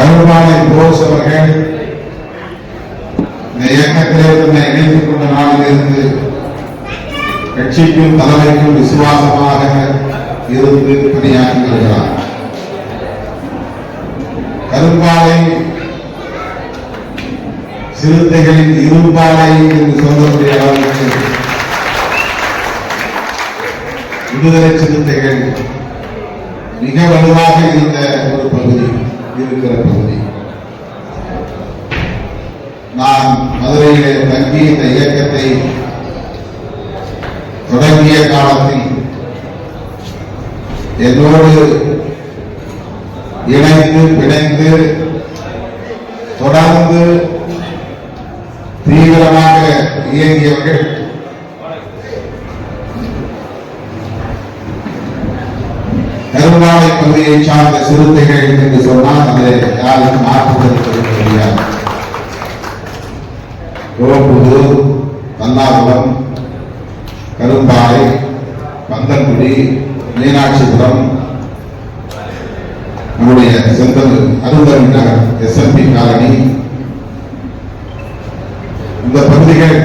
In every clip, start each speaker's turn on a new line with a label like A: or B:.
A: அருள்மாலை போஸ் அவர்கள். இந்த இயக்கத்திலே தன்னை இணைத்துக் கொண்ட நாளிலிருந்து கட்சிக்கும் தலைமைக்கும் விசுவாசமாக இருந்து பணியாற்றி வருகிறார். கரும்பாலை சிறுத்தைகளின் இரும்பாலை என்று சொல்லக்கூடிய அளவுக்கு விடுதலை சிறுத்தைகள் மிக வலுவாக இருந்த ஒரு பகுதி. இருக்கிற பகுதி. நான் மதுரையிலே தங்கி இந்த இயக்கத்தை தொடங்கிய காலத்தில் என்னோடு இணைந்து பிணைந்து தொடர்ந்து தீவிரமாக இயங்கியவர்கள் பகுதியை சார்ந்த சிறுத்தைகள் என்று சொன்னால் அதை யாருக்கும் மாற்றுவதற்கு முடியாது ரோப்புதூர் பல்லாபுரம் கரும்பாலை பந்தன்குடி மீனாட்சிபுரம் நம்முடைய செந்தல் அருந்தமி நகர் எஸ்எம்பி காலனி. இந்த பகுதிகள்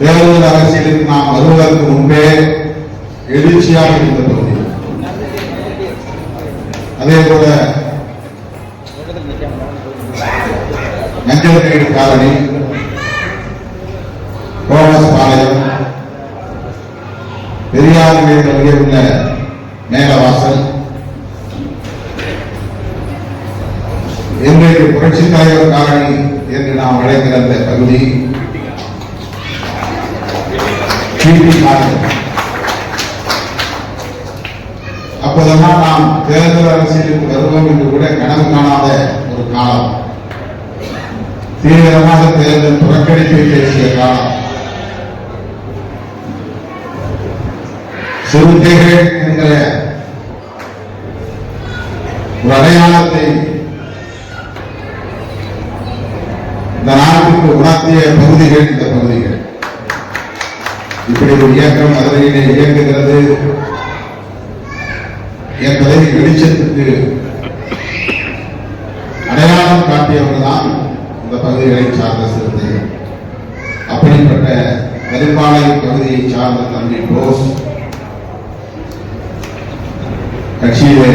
A: தேர்தல் அரசியலில் நாம் வருவதற்கு முன்பே எழுச்சியாக இருந்த பகுதி அதே போல மஞ்சள் கயிறு காலனி கோமஸ் பாளையம் பெரியார் வீடு அருகே உள்ள மேலவாசல். இன்றைக்கு புரட்சி தலைவர் காலனி என்று நாம் அழைக்கிற அந்த பகுதி பிபி காலனி அப்போதெல்லாம் நாம் தேர்தல் அரசியலுக்கு வருவோம் என்று கூட கனவு காணாத ஒரு காலம். தீவிரமாக தேர்தல் புறக்கணிப்பை பேசிய காலம். சிறுத்தைகள் என்கிற ஒரு அடையாளத்தை இந்த நாட்டுக்கு உணர்த்திய பகுதிகள் இந்த பகுதிகள். இப்படி ஒரு இயக்கம் மதுரையிலே இயங்குகிறது. என் தலைவி வெளிச்சத்துக்கு அடையாளம் காட்டியவர்கள் தான் இந்த பகுதிகளை சார்ந்த சிறுத்தை. அப்படிப்பட்ட கருப்பாளையம் பகுதியை சார்ந்த தம்பி போஸ். கட்சியிலே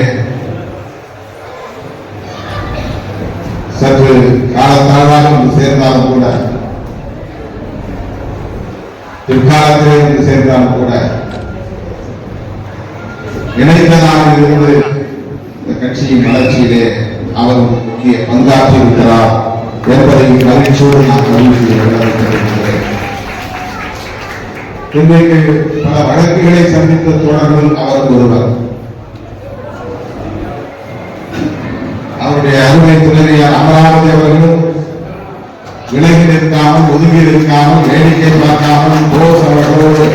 A: சற்று காலத்தாழ்வாக வந்து சேர்ந்தாலும் கூட பிற்காலத்திலே வந்து சேர்ந்தாலும் கூட இணைந்ததாக இருந்து இந்த கட்சியின் வளர்ச்சியிலே அவர் முக்கிய பங்காற்றி இருக்கிறார் என்பதை மகிழ்ச்சியோடு நான் கவனிக்கிறேன். இன்றைக்கு பல வழக்குகளை சந்தித்த தோழர்கள் அவர் ஒருவர். அவருடைய அருமை துணைவியார் அமராவதி அவர்களும் விலகி நிற்காமல் ஒதுங்கி நிற்காமல் வேடிக்கை பார்க்காமல் போஸ் அவர்களோடு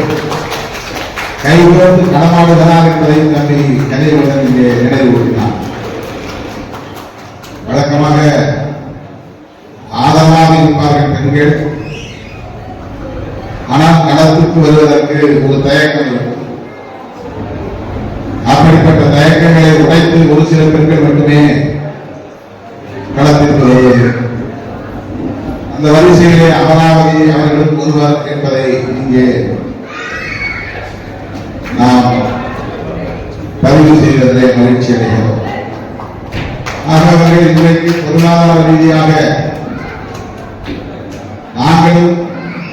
A: கைகோர்த்து களமாடுகிறார் என்பதை தம்பி கலைவதன் இங்கே நினைவூட்டினார் வழக்கமாக ஆதரவாக இருப்பார்கள் பெண்கள். ஆனால் களத்துக்கு வருவதற்கு ஒரு தயக்கம் இருக்கும் அப்படிப்பட்ட தயக்கங்களை உடைத்து ஒரு சில பெண்கள் மட்டுமே களத்திற்கு வருவது அந்த வரிசையிலே அமராவதி அவர்களும் ஒருவர் என்பதை இங்கே நாம் பதிவு செய்வதிலே மகிழ்ச்சி அடைகிறோம். ஆகவே இன்றைக்கு பொருளாதார ரீதியாக நாங்களும்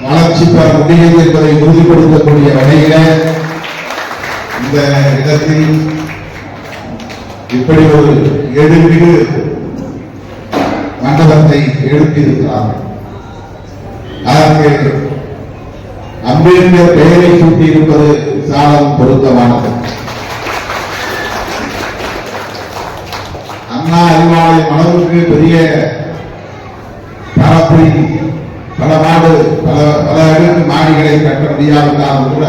A: வளர்ச்சி பெற முடியும் என்பதை உறுதிப்படுத்தக்கூடிய வகையில இந்த இடத்தில் இப்படி ஒரு எழுமிகு மண்டபத்தை எழுப்பியிருக்கிறார்கள் அதற்கு அம்பேத்கர் பெயரை சூட்டியிருப்பது சாலம் பொருத்தமானது அண்ணா அறிவாலயம் அளவுக்கு பெரிய பரப்புரி. பல நாடு பல பல அடுக்கு மாடிகளை கட்ட முடியாவிட்டாலும் கூட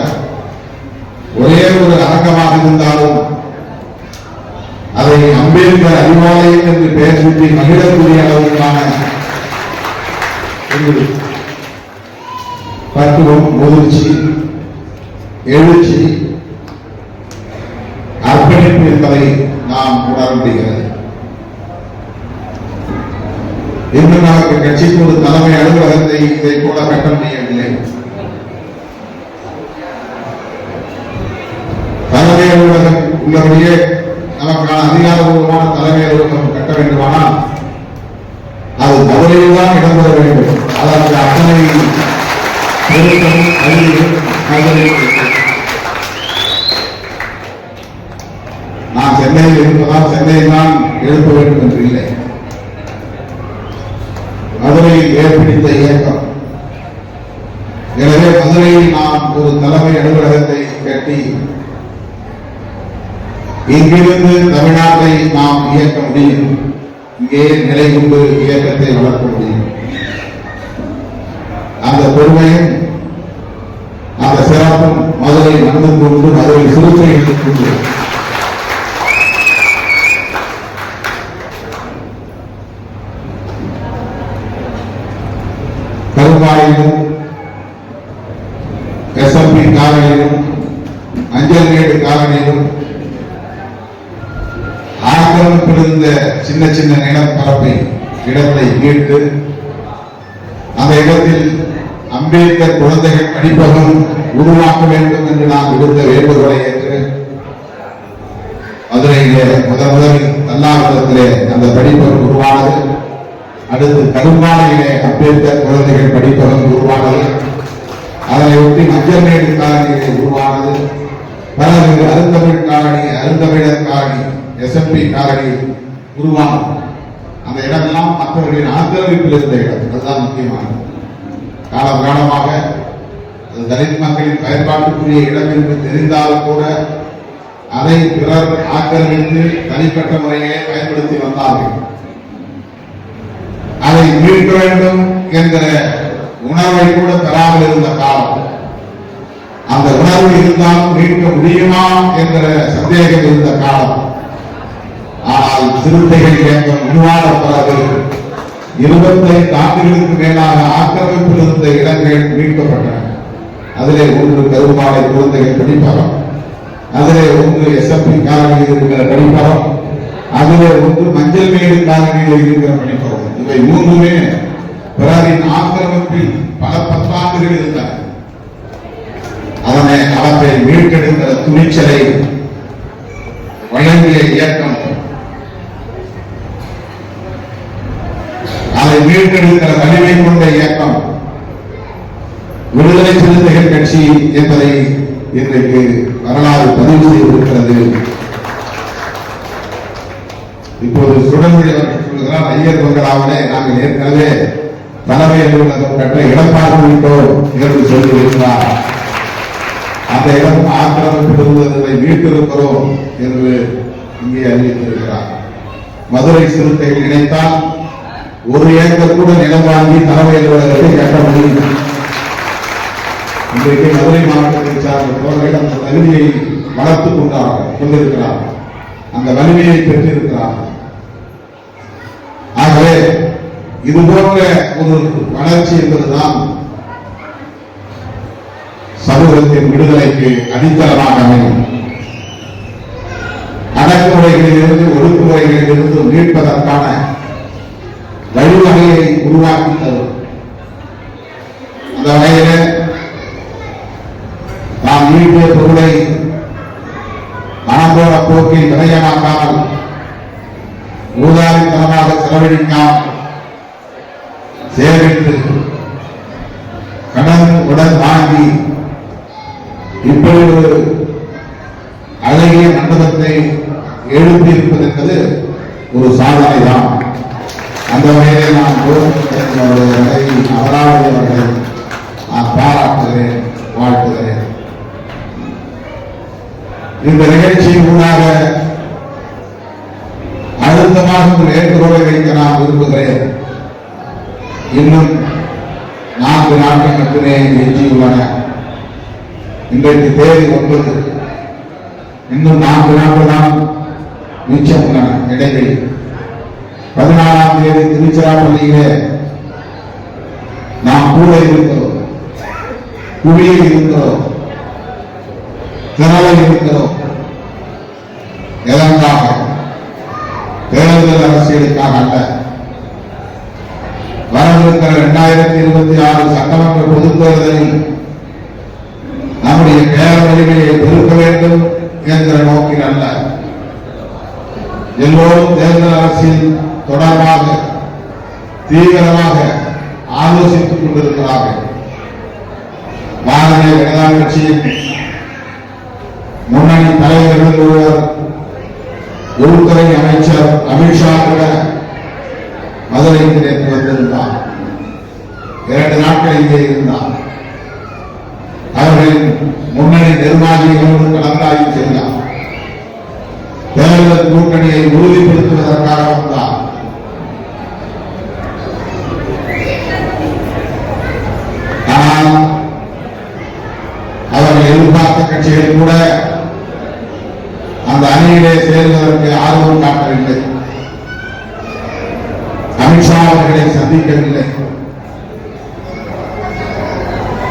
A: ஒரே ஒரு அரங்கமாக இருந்தாலும் அதை அம்பேத்கர் அறிவாலயம் என்று பெயர் சுற்றி மகிழக்கூடிய அளவுக்கான பத்துவம் முதிர்ச்சி எழுச்சி அர்ப்பணிப்பு என்பதை நாம் உணர முடிகிறது இன்று நமக்கு கட்சிக்கு ஒரு தலைமை அலுவலகத்தை இதை கூட கட்டமையவில்லை தலைமை அலுவலகம் உள்ளபடியே நமக்கான அதிகாரபூர்வமான தலைமை அலுவலகம் கட்ட வேண்டுமானால் அது மதுரையில் தான் இடம்பெற வேண்டும். அதற்கு அத்தனை நான் சென்னையில் இருப்பதால் சென்னையில் தான் எழுப்ப வேண்டும் என்று இல்லை. மதுரையில் ஏற்படுத்த இயக்கம். எனவே மதுரையில் நாம் ஒரு தலைமை அலுவலகத்தை கட்டி இங்கிருந்து தமிழ்நாட்டை நாம் இயக்க முடியும். இங்கே நிலை கொண்டு இயக்கத்தை வளர்க்க முடியும். அந்த பெருமையும் அந்த சிறப்பும் மதுரை நடந்து கொண்டு மதுரை சிறுத்தைகளுக்கு உண்டு. கரும்பாயிலும் எஸ்எம்பி காலனியிலும் அஞ்சல் மேடு காலனியிலும் ஆக்கிரமிப்பில் இருந்த சின்ன சின்ன நிலப்பரப்பை இடத்தை மீட்டு அந்த இடத்தில் அம்பேத்கர் குழந்தைகள் படிப்பகம் உருவாக்க வேண்டும் என்று நாம் விடுத்த வேண்டுகோளை ஏற்று மதுரையிலே முதல் முதலில் தல்லாகுளத்திலே அந்த படிப்பகம் உருவானது. அடுத்து கரும்பாலையிலே அம்பேத்கர் குழந்தைகள் படிப்பகம் உருவானது. அதனை ஒட்டி மஞ்சள் மேடு காலனியிலே உருவானது. பிறகு Arunthamizh colony Arunthamizhar colony SMP colony உருவானது. அந்த இடமெல்லாம் மற்றவர்களின் ஆக்கிரமிப்பில் இருந்த இடம். அதுதான் முக்கியமானது. காலம் காலமாக தலித் மக்களின் பயன்பாட்டுக்குரிய இடம் என்று தெரிந்தால் கூட அதை பிறர் ஆக்கிரமித்து தனிப்பட்ட முறையிலே பயன்படுத்தி வந்தார்கள். அதை மீட்க வேண்டும் என்கிற உணர்வை கூட பெறாமல் இருந்த காலம். அந்த உணர்வு இருந்தால் மீட்க முடியுமா என்கிற சந்தேகம் இருந்த காலம். ஆனால் சிறுத்தைகள் இயக்கம் உருவான பிறகு இருபத்தைந்து ஆண்டுகளுக்கு மேலாக ஆக்கிரமிப்பில் இருந்த இடங்கள் மீட்கப்பட்டன. அதிலே ஒன்று கருமாலை குழந்தைகள் படிப்பகம் அதிலே ஒன்று எஸ்எப்பி காலனியில் இருக்கிற படிப்பகம் அதிலே ஒன்று மஞ்சள் மேடு காலனியில் இருக்கிற படிப்பகம் இவை மூன்றுமே பிறரின் ஆக்கிரமிப்பில் பல பத்தாண்டுகள் இருந்தன. அதனை அவற்றை மீட்டெடுக்கிற துணிச்சலை வழங்கிய இயக்கம் அதை மீட்டெடுக்கிற தனிமை கொண்ட இயக்கம் விடுதலை சிறுத்தைகள் கட்சி என்பதை இன்றைக்கு வரலாறு பதிவு செய்திருக்கிறது. இப்போது சுடமொழி அவர்கள் சொல்கிறார் ஐயர் பங்களாவிலே நாங்கள் ஏற்கனவே தலைமை அலுவலகம் கட்ட இடப்பாடு விட்டோம் என்று சொல்லியிருக்கிறார். அந்த இடம் ஆக்கிரமிப்பில் மீட்டிருக்கிறோம் என்று இங்கே அறிவித்திருக்கிறார். மதுரை சிறுத்தைகள் நினைத்தால் ஒரு ஏக்கர் கூட நிலம் வாங்கி தலைமை அலுவலகத்தை கட்ட முடியும் இன்றைக்கு மதுரை மாவட்டத்தை சார்ந்த தோழர்கள் அந்த தகுதியை வளர்த்துக் கொண்டார்கள் கொண்டிருக்கிறார்கள். அந்த வலிமையை பெற்றிருக்கிறார்கள். ஆகவே இது போன்ற ஒரு வளர்ச்சி என்பதுதான் சமூகத்தின் விடுதலைக்கு அடித்தளமாக அமையும். வகையில் இருந்து மீட்பதற்கான வழிவகையை உருவாக்கி தரும் அந்த வகையில நாம் மீட்டிய பொருளை மனம்போற போக்கில் விரையமாக்காமல் ஊதாரித்தனமாக செலவழிக்காமல் சேகரித்து கடன் உடன் வாங்கி இப்படி ஒரு அழகிய மண்டபத்தை எழுப்பியிருப்பது என்பது ஒரு சாதனை தான் அந்த வகையில் நான் அவர்களை அமராவதி அவர்களை நான் பாராட்டுகிறேன் வாழ்த்துகிறேன் இந்த நிகழ்ச்சி ஊடாக அழுத்தமாக ஒரு வேண்டுகோளை வைக்க நான் விரும்புகிறேன் இன்னும் நான்கு நாட்கள் மட்டுமே எஞ்சியுள்ளன இன்றைக்கு தேதி ஒன்பது இன்னும் நான்கு நாட்கள் தான் மிச்சம் உள்ளன இடைவெளி. பதினாறாம் தேதி திருச்சிராப்பள்ளியிலே நாம் கூட இருக்கிறோம். குழியில் இருக்கிறோம். திறவில் இருக்கிறோம். எதற்காக? தேர்தல் அரசியலுக்காக அல்ல. வரவிருக்கிற இரண்டாயிரத்தி இருபத்தி ஆறு சட்டமன்ற பொதுத் தேர்தலில் நம்முடைய பேர வழிகளை பெருக்க வேண்டும் என்ற நோக்கில் அல்ல. எல்லோரும் தேர்தல் அரசியல் தொடர்பாக தீவிரமாக ஆலோசித்துக் கொண்டிருக்கிறார்கள். பாரதிய ஜனதா கட்சியின் முன்னணி தலைவர்கள் ஒருவர் உள்துறை அமைச்சர் அமித்ஷா கூட மதுரைக்கு நேற்று வந்திருந்தார் இரண்டு நாட்கள் இங்கே இருந்தார். அவர்களின் முன்னணி நிர்வாகிகளோடு கலந்தாய்வு செய்தார். தேர்தல் கூட்டணியை உறுதிப்படுத்துவதற்காக வந்தார். ஆனால் அவர்கள் எதிர்பார்த்த கட்சிகள் கூட அந்த அணியிலே சேர்வதற்கு ஆர்வம் காட்டவில்லை. அமித்ஷா அவர்களை சந்திக்கவில்லை.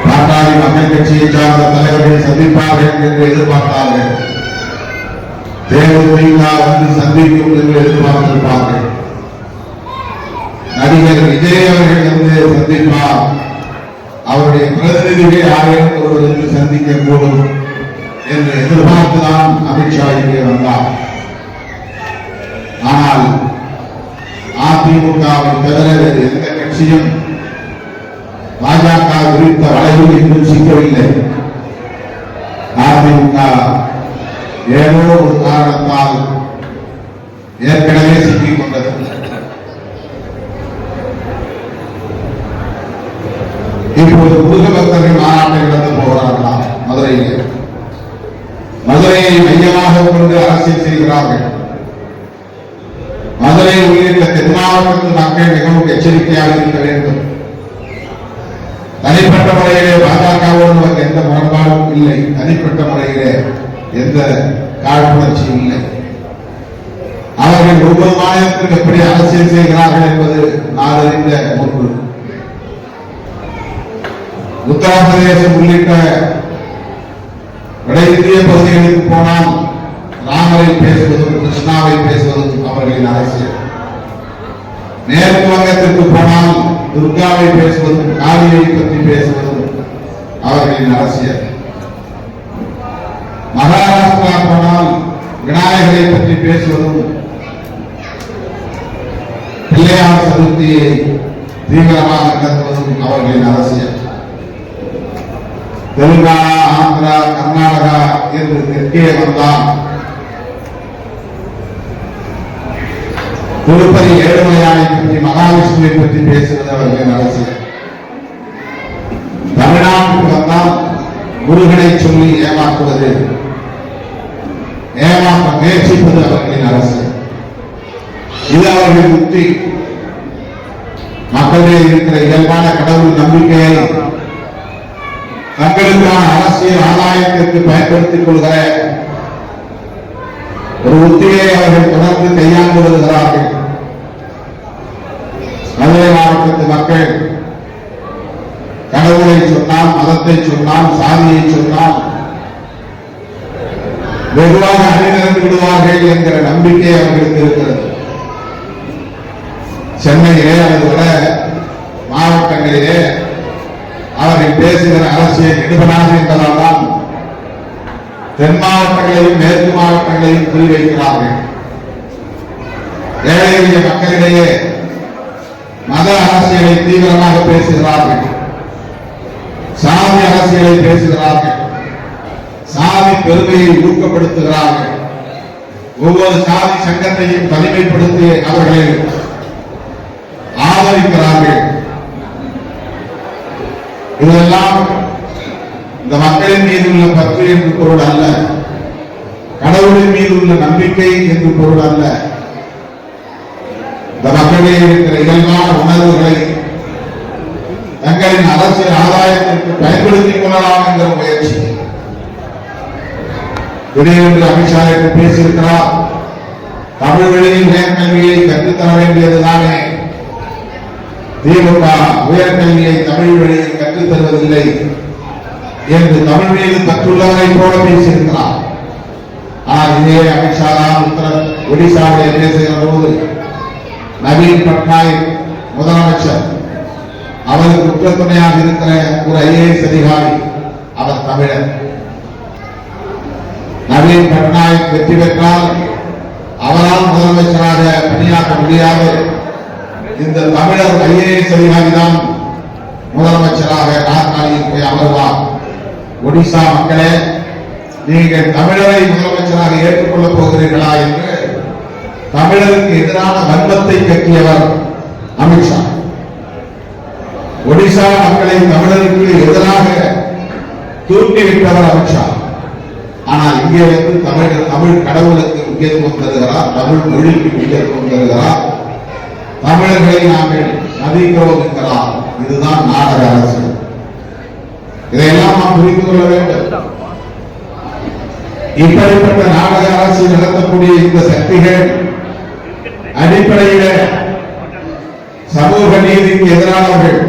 A: பாட்டாளி மக்கள் கட்சியை சார்ந்த தலைவர்கள் சந்திப்பார்கள் என்று எதிர்பார்த்தார்கள். தேமுதிக வந்து சந்திக்கும் என்று எதிர்பார்த்திருப்பார்கள். நடிகர் விஜய் அவர்கள் வந்து சந்திப்பார். அவருடைய பிரதிநிதிகள் யாரையும் ஒருவர் வந்து சந்திக்க கூடும் என்று எதிர்பார்த்துதான் அமித்ஷா இங்கே வந்தார். ஆனால் அதிமுகவை தவிர வேறு எந்த கட்சியும் பாஜக குறித்த வளைவில் இன்னும் சிக்கவில்லை. அதிமுக ஏதோ ஒரு காரணத்தால் ஏற்கனவே சிக்கிக் கொண்டது. இப்போது முருக பக்தர்கள் மாநாட்டை நடத்த போகிறார்களா? மதுரையில். மதுரையை மையமாக கொண்டு அரசியல் செய்கிறார்கள். மதுரை உள்ளிட்ட தென் மக்கள் மிகவும் எச்சரிக்கையாக இருக்க வேண்டும். தனிப்பட்ட முறையிலே பாஜகவோடு நமக்கு எந்த முரண்பாடும் இல்லை. தனிப்பட்ட முறையிலே எந்த காழ்ப்புணர்ச்சியும் இல்லை. அவர்கள் ஒவ்வொரு மாநிலத்திற்கு எப்படி அரசியல் செய்கிறார்கள் என்பது நான் அறிந்த ஒன்று உத்தரப்பிரதேசம் உள்ளிட்ட வட இந்திய பகுதிகளுக்கு போனால் ராமரை பேசுவதும் கிருஷ்ணாவை பேசுவதும் அவர்களின் அரசியல். மேற்கு வங்கத்திற்கு போனால் துர்காவை பேசுவதும் காளியை பற்றி பேசுவதும் அவர்களின் அரசியல். மகாராஷ்டிரா போனால் விநாயகரை பற்றி பேசுவதும் பிள்ளையார் சதுர்த்தியை தீவிரமாக கருதுவதும் அவர்களின் அரசியல். தெலுங்கானா ஆந்திரா கர்நாடகா என்று தெற்கே வந்தால் திருப்பதி ஏழுமலையானை பற்றி மகாவிஷ்ணுவை பற்றி பேசுவது அவர்களின் அரசியல் தமிழ்நாட்டுக்கு வந்தால் முருகனை சொல்லி ஏமாற்றுவது ஏமாற்ற முயற்சிப்பது அவர்களின் அரசியல் இது அவர்களின் உத்தி மக்களிடையே இருக்கிற இயல்பான கடவுள் நம்பிக்கையை தங்களுக்கான அரசியல் ஆதாயத்திற்கு பயன்படுத்திக் கொள்கிற ஒரு உத்தியை அவர்கள் தொடர்ந்து கையாண்டு வருகிறார்கள். மதுரை மாவட்டத்து மக்கள் கடவுளை சொன்னால் மதத்தை சொன்னால் சாதியை சொன்னால் வெகுவாக அணிநிறந்து விடுவார்கள் என்கிற நம்பிக்கை அவர்களுக்கு இருக்கிறது. சென்னையிலே அதுபோல மாவட்டங்களிலே அவர்கள் பேசுகிற அரசியல் எடுபடாது என்பதால் தான் தென் மாவட்டங்களையும் மேற்கு மாவட்டங்களையும் குறிவைக்கிறார்கள். ஏழை எளிய மக்களிடையே மத அரசியலை தீவிரமாக பேசுகிறார்கள். சாதி அரசியலை பேசுகிறார்கள். சாதி பெருமையை ஊக்கப்படுத்துகிறார்கள். ஒவ்வொரு சாதி சங்கத்தையும் தனிமைப்படுத்தி அவர்களை ஆதரிக்கிறார்கள். இதெல்லாம் இந்த மக்களின் மீது உள்ள பற்று என்று பொருள் அல்ல. கடவுளின் மீது உள்ள நம்பிக்கை என்று பொருள் அல்ல. இந்த மக்களிடையே இருக்கிற இயல்பான உணர்வுகளை தங்களின் அரசியல் ஆதாயத்திற்கு பயன்படுத்திக் கொள்ளலாம் என்கிற முயற்சி. திடீரென்று அமித்ஷா என்று பேசியிருக்கிறார் தமிழ் வழியில் உயர்கல்வியை கற்றுத்தர வேண்டியதுதானே. திமுக உயர்கல்வியை தமிழ் வழியில் கற்றுத்தருவதில்லை என்று தமிழ் மீது பற்றுள்ளவரை போல பேசியிருக்கிறார். ஆனால் இதே அமித்ஷா தான் உத்தர ஒடிசாவிலே பேசுகிற போது நவீன் பட்நாயக் முதலமைச்சர். அவருக்கு உற்றத்துணையாக இருக்கிற ஒரு ஐஏஎஸ் அதிகாரி அவர் தமிழர். நவீன் பட்நாயக் வெற்றி பெற்றால் அவரால் முதலமைச்சராக பணியாற்ற முடியாது. இந்த தமிழர் ஐஏஎஸ் அதிகாரி தான் முதலமைச்சராக நாற்காலியில் போய் அமர்வார். ஒடிசா மக்களே நீங்கள் தமிழரை முதலமைச்சராக ஏற்றுக்கொள்ளப் போகிறீர்களா என்று தமிழருக்கு எதிரான வன்மத்தை கட்டியவர் அமித்ஷா ஒடிசா மக்களை தமிழருக்கு எதிராக தூண்டிவிட்டவர் அமித்ஷா ஆனால் இங்கே வந்து தமிழ் தமிழ் கடவுளுக்கு முக்கியத்துவம் தருகிறார் தமிழ் மொழிக்கு முக்கியத்துவம் தருகிறார். தமிழர்களை நாங்கள் மதிக்கிறோம் என்கிறார். இதுதான் நாடக அரசு. இதையெல்லாம் நாம் புரிந்து கொள்ள வேண்டும். இப்படிப்பட்ட நாடக அரசு நடத்தக்கூடிய இந்த சக்திகள் அடிப்படையில சமூக நீதிக்கு எதிரானவர்கள்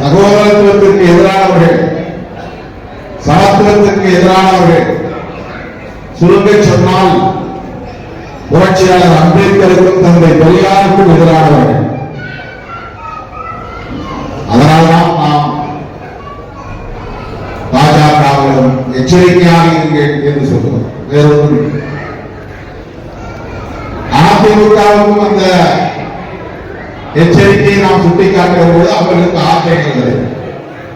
A: சகோதரத்துவத்திற்கு எதிரானவர்கள் சமத்துவத்திற்கு எதிரானவர்கள் சுருங்க சொன்னால் புரட்சியாளர் அம்பேத்கருக்கும் தந்தை பெரியாருக்கும் எதிரானவர்கள் அதனால்தான் நாம் பாஜகவிடம் எச்சரிக்கையாக இருங்கள் என்று சொல்கிறோம் வேறொன்றும் இல்லை. அதிமுகவுக்கும் அந்த எச்சரிக்கையை நாம் சுட்டிக்காட்டுகிற போது அவர்களுக்கு ஆட்சேபங்கள்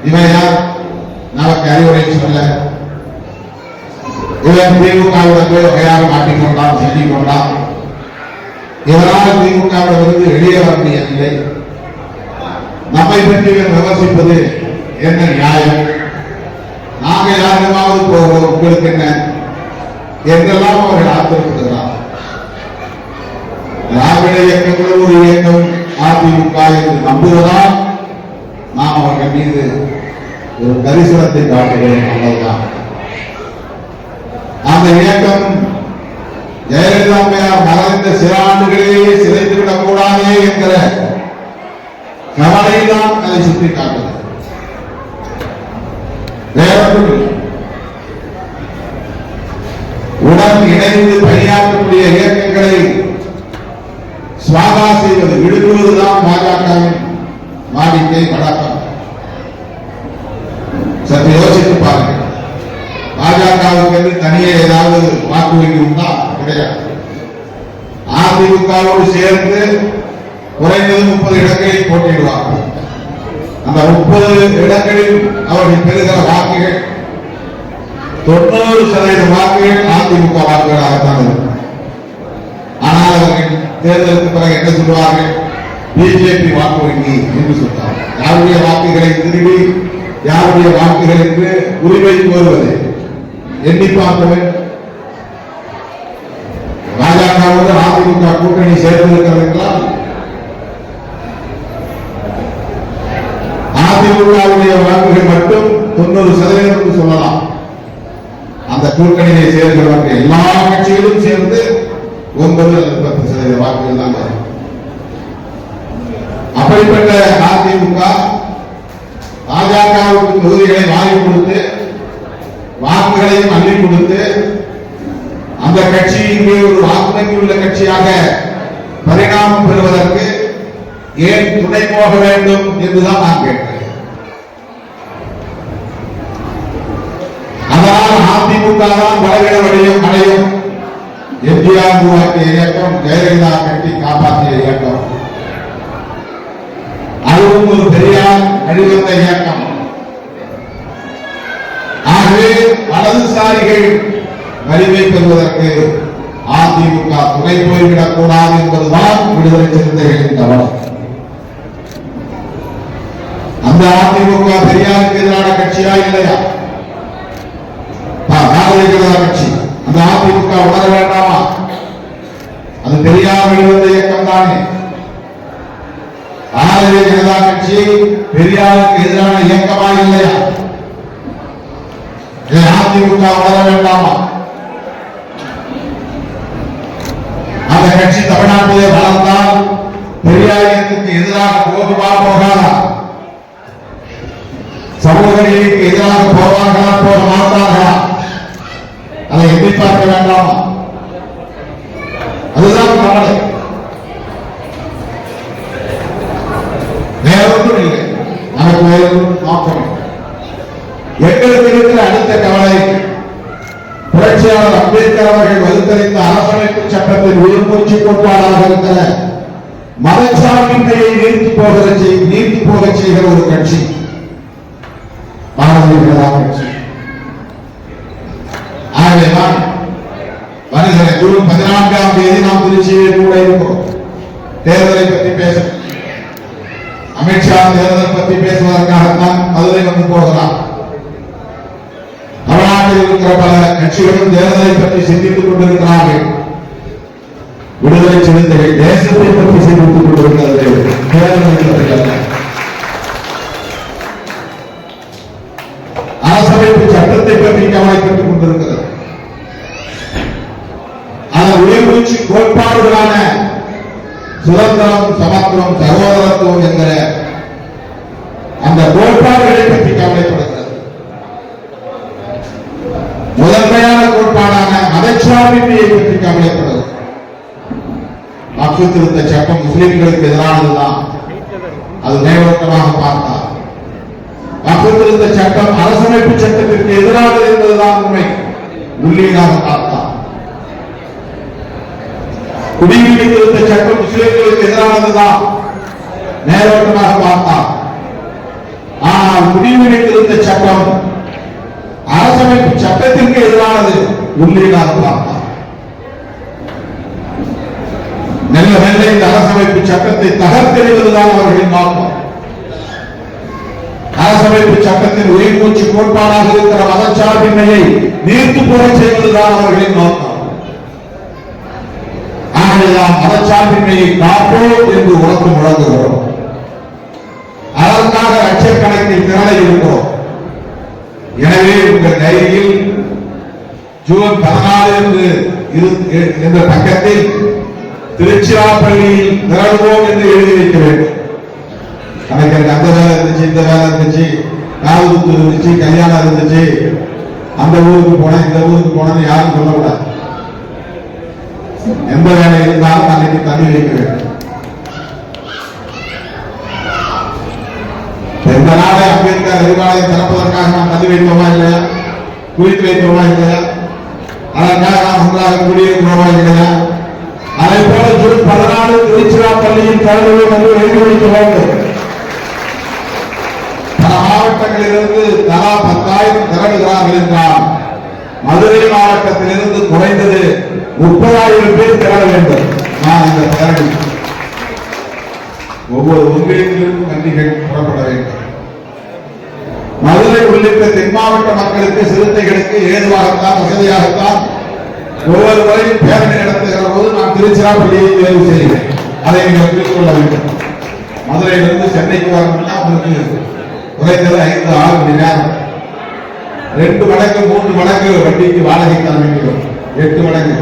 A: இவன் யார்? நமக்கு அறிவுரை சொல்ல. இவன் திமுகவுடன் போய் வகையாக மாட்டிக்கொண்டான் செஞ்சிக் கொண்டான். இதனால் திமுகவிலிருந்து வெளியே வர முடியவில்லை நம்மை பற்றி இவன் விமர்சிப்பது என்ன நியாயம்? நாங்கள் யாரிடமாவது போகிறோம் உங்களுக்கு என்ன? என்றெல்லாம் அவர்கள் ஆத்திரப்படுகிறார் திராவிட இயக்கங்களும் ஒரு இயக்கம் அதிமுக என்று நம்புவதால் நாம் அவர்கள் மீது ஒரு தரிசனத்தை காட்டுகிறோம் அவ்வளவுதான் அந்த இயக்கம் ஜெயலலிதா அம்மையார் மறைந்த சில ஆண்டுகளிலேயே சிதைத்து விடக் கூடாதே என்கிற கவலைதான் அதை சுட்டி காட்டுகிறது வேறொன்றும் உடன் இணைந்து பணியாற்றக்கூடிய இயக்கங்களை சுவாகா செய்வது விழுங்குவதுதான் பாஜகவின் வாடிக்கை வழக்கம். சற்று யோசித்து பாருங்க பாஜகவுக்கு தனியே ஏதாவது வாக்கு வங்கி உண்டா? கிடையாது. அதிமுகவோடு சேர்ந்து குறைந்தது முப்பது இடங்களில் போட்டியிடுவார்கள் அந்த முப்பது இடங்களில் அவர்கள் பெறுகிற வாக்குகள் தொண்ணூறு சதவீத வாக்குகள் அதிமுக வாக்குகளாகத்தான் இருக்கும். ஆனால் அவர்கள் தேர்தலுக்கு பிறகு என்ன சொல்வார்கள் பிஜேபி வாக்கு வங்கி என்று சொல்றாங்க யாருடைய வாக்குகளை திருடி யாருடைய வாக்குகள் என்று உரிமை கோருவது? எண்ணி பார்க்க பாஜகவோடு அதிமுக கூட்டணி சேர்ந்திருக்கிறது என்றால் அதிமுகவுடைய வாக்குகள் மட்டும் தொண்ணூறு சதவீதம் சொல்லலாம். அந்த கூட்டணியை சேர்ந்தவர்கள் எல்லா கட்சிகளும் சேர்ந்து ஒன்பது அல்லது பத்து சதவீத வாக்குகள் தான் வரும். அப்படிப்பட்ட அதிமுக பாஜகவுக்கு தொகுதிகளை வாங்கி கொடுத்து வாக்குகளையும் அள்ளி கொடுத்து அந்த கட்சி இங்கே ஒரு வாக்கு உள்ள கட்சியாக பரிணாமம் பெறுவதற்கு ஏன் துணை போக வேண்டும் என்றுதான் நான் கேட்கிறேன். அதனால் அதிமுக தான் வடகிழ வழியும் அடையும். எம்ஜிஆர் உருவாக்கிய இயக்கம் ஜெயலலிதா கட்டி காப்பாற்றிய இயக்கம். அதுவும் ஒரு பெரியார் வழிவந்த இயக்கம். ஆகவே வலதுசாரிகள் வலிமை பெறுவதற்கு அதிமுக துணை போய்விடக் கூடாது என்பதுதான் விடுதலை சிறுத்தைகளின் கவனம். அந்த அதிமுக பெரியாருக்கு எதிரான கட்சியா இல்லையா? பாரதிய ஜனதா கட்சி. அந்த அதிமுக உணர வேண்டாமா? அது பெரியார் வெளிவந்த இயக்கம் தானே. பாரதிய ஜனதா கட்சி பெரியாருக்கு எதிரான இயக்கமா இல்லையா? அதிமுக உணர வேண்டாமா? அந்த கட்சி தமிழ்நாட்டிலே வளர்ந்தால் பெரியார் இயக்கத்துக்கு எதிராக போகுமா போகாதா? சமூக நீதிக்கு எதிராக போவார்களா போக மாட்டார்களா? அதை எண்ணி வேண்டாம். அதுதான் கவலை வேற ஒன்றும் இல்லை. நமக்கு வேறு நோக்கம் எங்களுக்கு இருக்கிற அடுத்த கவலை புரட்சியாளர் அம்பேத்கர் அவர்கள் வகுத்தறிந்த அரசமைப்பு சட்டத்தில் உயிர்மூச்சு கோட்பாடாக இருக்கிற மதச்சார்பின்மையை நீர்த்து போகிற நீர்த்து போக செய்கிற ஒரு கட்சி. நாம் திருச்சியில் கூட இருக்கிறோம் தேர்தலை பற்றி பேச அமித்ஷா தேர்தல் பற்றி பேசுவதற்காகத்தான் மதுரை வந்து போகிறார் தமிழ்நாட்டில் இருக்கிற பல கட்சிகளும் தேர்தலை பற்றி சிந்தித்துக் கொண்டிருக்கிறார்கள். விடுதலை சிறுத்தைகள் தேசத்தை பற்றி சிந்தித்துக் கொண்டிருக்கிறார்கள் தேர்தலை பற்றி அல்ல. அரசமைப்பு சட்டத்தை பற்றி கவலைப்பட்டுக் கொண்டிருக்கிறது. அதன் கோட்பாடுகளான சுதந்திரம் சமத்துவம் சகோதரத்துவம் என்கிற அந்த கோட்பாடுகளை பற்றி கவலைப்படுகிறது. முதன்மையான கோட்பாடான மதச்சார்பின்மையை பற்றி கவலைப்படுகிறது. வாக்கு திருத்த சட்டம் முஸ்லிம்களுக்கு எதிரானதுதான். அது மேலோட்டமாக பார்த்தார் வாக்கு திருத்த சட்டம் அரசமைப்பு சட்டத்திற்கு எதிரானது என்பதுதான் உண்மை. உள்ளீடாக பார்த்தார் குடியுரிமை திருத்த சட்டம் முஸ்லிம்களுக்கு எதிரானதுதான் மேலோட்டமாக பார்த்தார் ஆனால் குடியுரிமை திருத்த சட்டம் அரசமைப்பு சட்டத்திற்கு எதிரானது உள்ளீடாக பார்த்தார் நல்ல நல்ல இந்த அரசமைப்பு சட்டத்தை தகர்த்தெறிவதுதான் அவர்களின் நோக்கம் அரசமைப்பு சட்டத்தின் உயிர்மூச்சு கோட்பாடாக இருக்கிற மதச்சார்பின்மையை நீர்த்து போக செய்வதுதான் அவர்களின் நோக்கம் ஆகையால் மதச்சார்பின்மையை காப்போம் என்று உணர்ந்து முழங்குகிறோம். அதற்காக லட்சக்கணக்கில் திரளை இருக்கிறோம் எனவே உங்கள் டைரியில் ஜூன் பதினாலு என்று என்ற பக்கத்தில் திருச்சிராப்பள்ளியில் திரளுவோம் என்று எழுதி வைக்க வேண்டும் எனக்கு எனக்கு அந்த வேலை இருந்துச்சு இந்த வேலை இருந்துச்சு காது இருந்துச்சு கல்யாணம் இருந்துச்சு. அந்த ஊருக்கு போனேன் இந்த ஊருக்கு போனேன்னு யாரும் சொல்லக்கூடாது. எந்த வேலை இருந்தாலும் அன்னைக்கு தண்ணி வைக்க வேண்டும். எந்த நாளை அம்பேத்கர் அறிவாலயம் திறப்பதற்காக நாம் தள்ளி வைத்தோமா இல்லையா? குறித்து வைத்தோமா இல்லையா? அதற்காக நாம் ஒன்றாக கூடியிருக்கிறோமா இல்லையா? அதை போல ஜூன் பதினாலு திருச்சிரா திருச்சிராப்பள்ளியில் திறந்துள்ளோம் என்று எழுதி வைக்க வேண்டும் பல மாவட்டங்களிலிருந்து தலா பத்தாயிரம் திரளுகிறார்கள் என்றால் மதுரை மாவட்டத்திலிருந்து குறைந்தது முப்பதாயிரம் பேர் திரள வேண்டும். நான் இந்த தயாரி ஒவ்வொரு ஒன்றியத்திலிருந்தும் வண்டிகள் புறப்பட வேண்டும். மதுரை உள்ளிட்ட தென் மாவட்ட மக்களுக்கு சிறுத்தைகளுக்கு ஏதுவாகத்தான் வசதியாகத்தான் ஒவ்வொரு முறையும் பேரணி நடத்துகிற போது நான் திருச்சிராப்பள்ளியை தேர்வு செய்கிறேன் அதை நீங்கள் புரிந்து கொள்ள வேண்டும். மதுரையிலிருந்து சென்னைக்கு வரணும்னா உங்களுக்கு குறைந்தது ஐந்து ஆறு மணி நேரம். ரெண்டு மடங்கு மூன்று மடங்கு வண்டிக்கு வாடகை தர வேண்டும் எட்டு மடங்கு.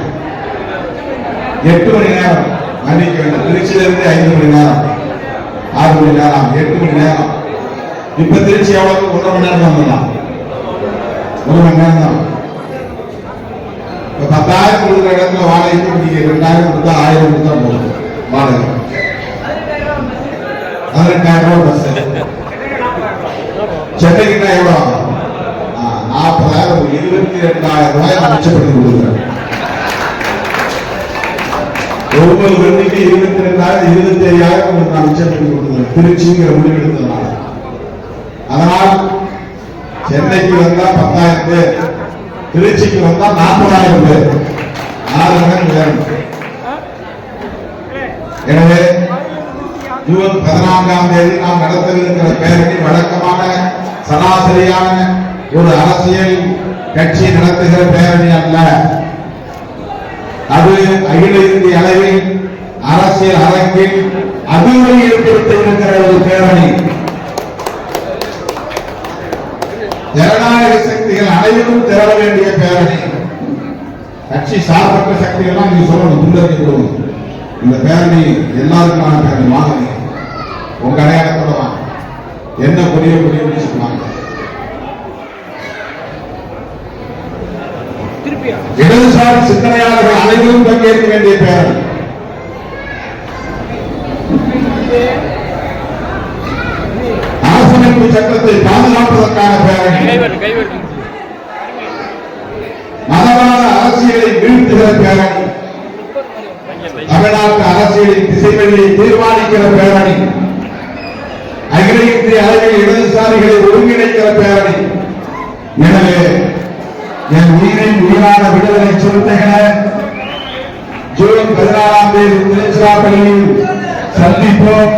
A: எட்டு மணி நேரம். மன்னிக்க வேண்டும் திருச்சியிலிருந்து ஐந்து மணி நேரம். ஆறு மணி நேரம். எட்டு மணி நேரம். இப்ப திருச்சி எவ்வளவு? ஒன்றரை மணி நேரம் வந்துடலாம் ஒரு மணி நேரம் தான். இப்ப பத்தாயிரம் கொடுக்குற இடத்துல வாடகைக்கு நீங்க ரெண்டாயிரம் கொடுத்தா ஆயிரம் கொடுத்தா போதும். வாடகை. பதினெட்டாயிரம் ரூபாய் பஸ். சென்னைக்கு எவ்வளவு? நாற்பதாயிரம். இருபத்தி ரெண்டாயிரம் ரூபாய் நான் மிச்சப்படுத்தி கொடுக்குறேன். ஒவ்வொரு வண்டிக்கு இருபத்தி ரெண்டாயிரம் இருபத்தி ஐயாயிரம் உங்களுக்கு நான் பண்ணி கொடுக்குறேன் திருச்சிங்கிற முடிவு அதனால் சென்னைக்கு வந்தா பத்தாயிரம் பேர் திருச்சிக்கு வந்தா நாற்பதாயிரம் பேர். நாலு மகன் வேணும். எனவே ஜூன் பதினான்காம் தேதி நாம் நடத்தவிருக்கிற பேரணி வழக்கமான சராசரியான ஒரு அரசியல் கட்சி நடத்துகிற பேரணி அல்ல. அது அகில இந்திய அளவில் அரசியல் அரங்கில் அதிர்வை ஏற்படுத்த இருக்கிற ஒரு பேரணி. ஜனநாயக சக்திகள் அனைவரும் திரள வேண்டிய பேரணி. கட்சி சார்பற்ற சக்திகள்லாம் நீங்க சொல்லணும் முன்னறிக்கை கொடுக்கணும் இந்த பேரணி எல்லாருக்குமான பேரணி. வாங்க உங்க அடையாளத்தோட வாங்க. என்ன புரிய கொடியோ சொன்னாங்க இடதுசாரி சிந்தனையாளர்கள் அனைவரும் பங்கேற்க வேண்டிய பேரணி அரசமைப்பு சட்டத்தை பாதுகாப்பதற்கான பேரணி மதவாத அரசியலை வீழ்த்துகிற பேரணி தமிழ்நாட்டு விடுதலையை தீர்மானிக்கிற பேரணி அகில இந்திய அளவில் இடதுசாரிகளை ஒருங்கிணைக்கிற பேரணி எனவே என் உயிரின் உயிரான விடுதலை சிறுத்தைகளை ஜூன் பதினாறாம் தேதி திருச்சிராப்பள்ளியில் சந்திப்போம்.